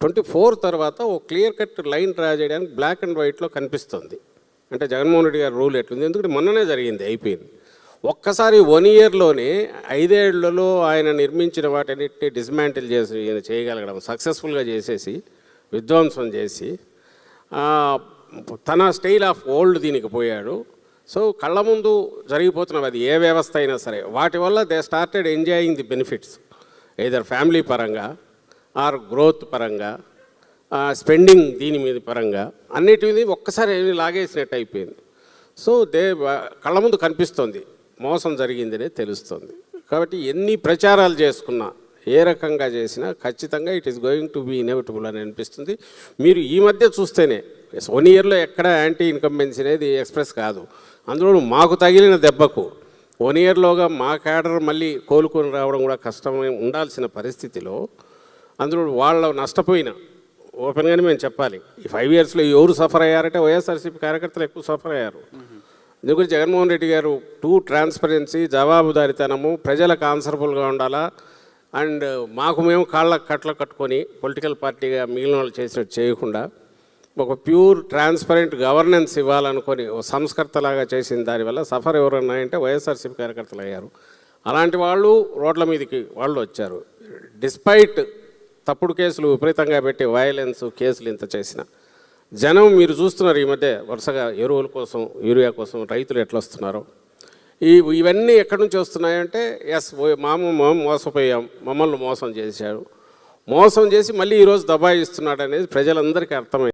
Twenty four తర్వాత ఓ clear cut line draw చేయడానికి బ్లాక్ అండ్ వైట్లో కనిపిస్తుంది. అంటే జగన్మోహన్ రెడ్డి గారి రూల్ ఎట్లుంది? ఎందుకంటే మొన్ననే జరిగింది అయిపోయింది. ఒక్కసారి వన్ ఇయర్లోనే ఐదేళ్ళలో ఆయన నిర్మించిన వాటన్నిటిని డిస్మాంటిల్ చేసి ఈయన చేయగలగడం సక్సెస్ఫుల్గా చేసేసి విధ్వంసం చేసి తన స్టైల్ ఆఫ్ ఓల్డ్ దీనికి పోయాడు. సో కళ్ళ ముందు జరిగిపోతున్నవి అది ఏ వ్యవస్థ అయినా సరే వాటి వల్ల they started enjoying the benefits either family పరంగా. ఆర్ గ్రోత్ పరంగా స్పెండింగ్ దీని మీద పరంగా అన్నిటి మీద ఒక్కసారి ఏమి లాగేసినట్టు అయిపోయింది. సో దే కళ్ళ ముందు కనిపిస్తుంది. మోసం జరిగిందనే తెలుస్తుంది. కాబట్టి ఎన్ని ప్రచారాలు చేసుకున్నా ఏ రకంగా చేసినా ఖచ్చితంగా it is going to be inevitable అని అనిపిస్తుంది. మీరు ఈ మధ్య చూస్తేనే వన్ ఇయర్లో ఎక్కడ యాంటీ ఇన్కంబెన్సీ అనేది ఎక్స్ప్రెస్ కాదు. అందులో మాకు తగిలిన దెబ్బకు వన్ ఇయర్లోగా మా క్యాడర్ మళ్ళీ కోలుకొని రావడం కూడా కష్టమే ఉండాల్సిన పరిస్థితిలో అందులో వాళ్ళ నష్టపోయిన ఓపెన్గానే మేము చెప్పాలి ఈ ఫైవ్ ఇయర్స్లో ఎవరు సఫర్ అయ్యారంటే వైఎస్ఆర్సీపీ కార్యకర్తలు ఎక్కువ సఫర్ అయ్యారు. ఎందుకంటే జగన్మోహన్ రెడ్డి గారు టూ ట్రాన్స్పరెన్సీ జవాబుదారితనము ప్రజలకు ఆన్సరబుల్గా ఉండాలా అండ్ మాకు మేము కాళ్ళ కట్ల కట్టుకొని పొలిటికల్ పార్టీగా మిగిలిన వాళ్ళు చేసినట్టు చేయకుండా ఒక ప్యూర్ ట్రాన్స్పరెంట్ గవర్నెన్స్ ఇవ్వాలనుకొని ఓ సంస్కర్తలాగా చేసిన దానివల్ల సఫర్ ఎవరన్నాయంటే వైఎస్ఆర్సీపీ కార్యకర్తలు అయ్యారు. అలాంటి వాళ్ళు రోడ్ల మీదకి వాళ్ళు వచ్చారు. డిస్పైట్ తప్పుడు కేసులు విపరీతంగా పెట్టి వయలెన్స్ కేసులు ఇంత చేసిన. జనం మీరు చూస్తున్నారు ఈ మధ్య వరుసగా ఎరువుల కోసం యూరియా కోసం రైతులు ఎట్లా వస్తున్నారో? ఈ ఇవన్నీ ఎక్కడి నుంచి వస్తున్నాయంటే ఎస్ మాము మేము మోసపోయాం మమ్మల్ని మోసం చేశారు మోసం చేసి మళ్ళీ ఈరోజు దబాయిస్తున్నాడు అనేది ప్రజలందరికీ అర్థమైంది